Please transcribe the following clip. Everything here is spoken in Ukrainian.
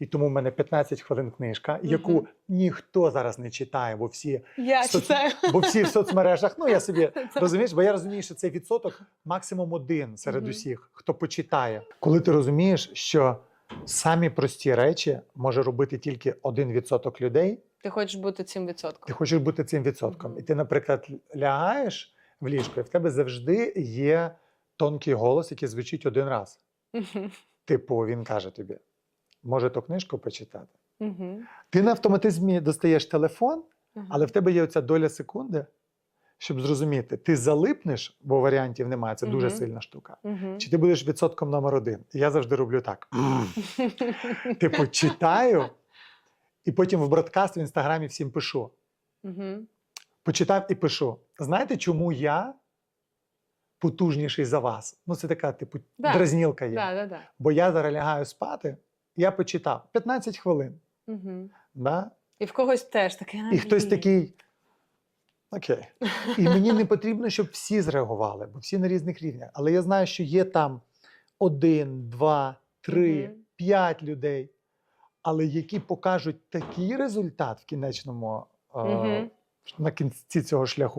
І тому в мене 15 хвилин книжка, яку Мгм. ніхто зараз не читає, бо всі, Я Соц- читаю. бо всі в соцмережах. Ну я собі розумієш, бо я розумію, що цей відсоток максимум один серед Мгм. усіх, хто почитає. Коли ти розумієш, що самі прості речі може робити тільки один відсоток людей, Ти хочеш бути цим відсотком. ти хочеш бути цим відсотком. І ти, наприклад, лягаєш в ліжко, і в тебе завжди є тонкий голос, який звучить один раз. Типу, він каже тобі: може ту книжку почитати. Мгм. Ти на автоматизмі достаєш телефон, але в тебе є оця доля секунди, щоб зрозуміти, ти залипнеш, бо варіантів немає, це дуже Мгм. сильна штука. Мгм. Чи ти будеш відсотком номер один? Я завжди роблю так. Типу, читаю, і потім в бродкаст в інстаграмі всім пишу. Мгм. Почитав і пишу. Знаєте, чому я потужніший за вас? Ну, це така, типу, Да. дразнілка є. Да, да, да. Бо я зараз лягаю спати, я почитав 15 хвилин. Мгм. Да? І в когось теж таке. І хтось такий. Окей. І мені не потрібно, щоб всі зреагували, бо всі на різних рівнях. Але я знаю, що є там один, два, три, Мгм. п'ять людей, але які покажуть такий результат в кінечному Мгм. на кінці цього шляху.